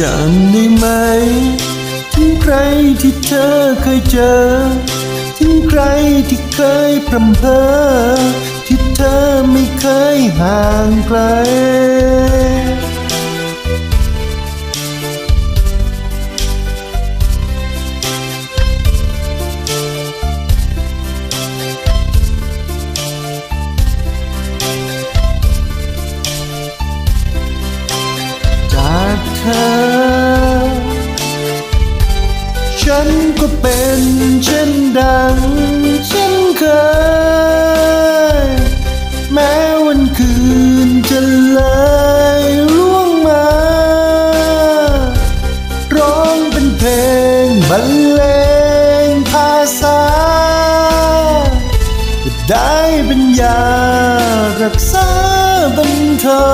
จำได้ไหม ถึงใครที่เธอเคยเจอ ถึงใครที่เคยพรำเพอที่เธอไม่เคยห่างไกลจากเธอ ฉันก็เป็นเช่นดังเช่นเคย แม้วันคืนจะเลยล่วงมา ร้องเป็นเพลงบรรเลงภาษา ได้เป็นยารักษาบรรเทา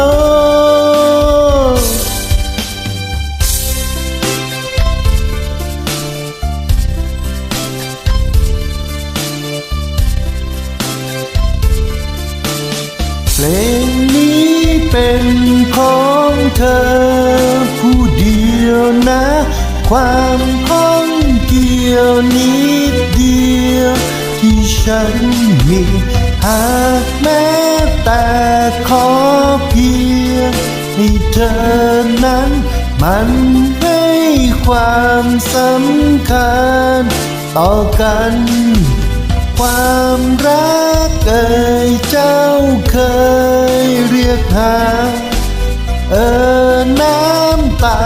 เป็นของเธอ ผู้เดียวนะ ความข้องเกี่ยวนิดเดียว ที่ฉันมีหากแม้แต่ขอเพียงให้เธอนั้น มันให้ความสำคัญต่อกัน ความรักเอ่ยเจ้าเคย หา เออน้ำตา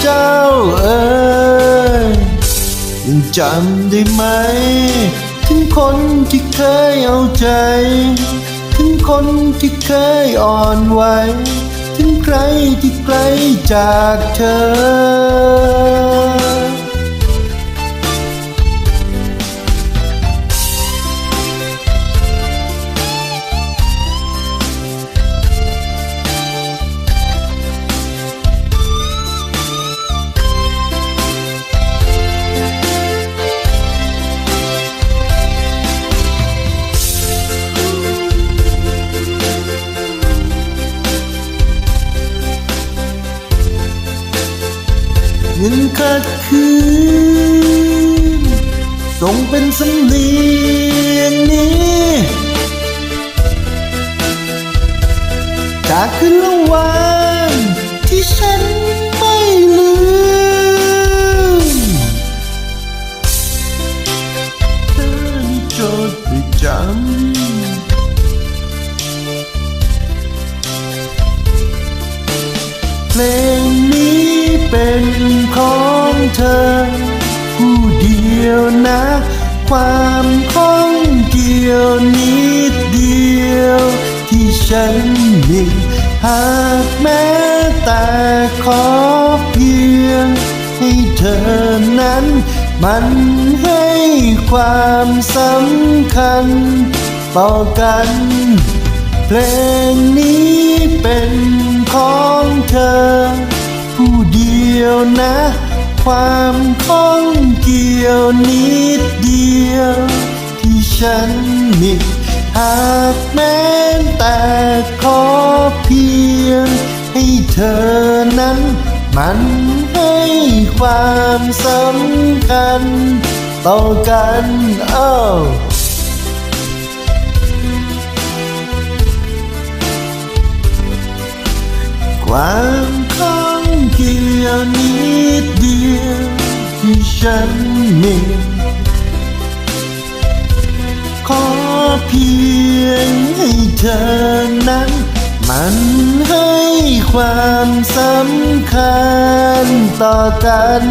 เจ้าเอ่ยยังจำได้ไหม ถึงคนที่เคยเอาใจ ถึงคนที่เคยอ่อนไหวถึงใครที่ไกลจากเธอ เงินขัดคืนส่งเป็นสำเนียงนี้จากคืนละวันที่ฉันไม่ลืมเธอนี่จดได้จำ นของเธอ ผู้เดียวนะ ความข้องเกี่ยวนิดเดียว ที่ฉันมีหากแม้แต่ขอเพียง ให้เธอนั้น มันให้ความสำคัญต่อกันเพลงนี้เป็นของเธอ ยวนะ ความข้องเกี่ยวนิดเดียว ที่ฉันมีหากแม้แต่ขอเพียง ให้เธอนั้น มันให้ความสำคัญต่อกันเอ้าความ ยวนิดเดียวที่ฉันมีขอเพียงให้เธอนั้น มันให้ความสำคัญต่อกัน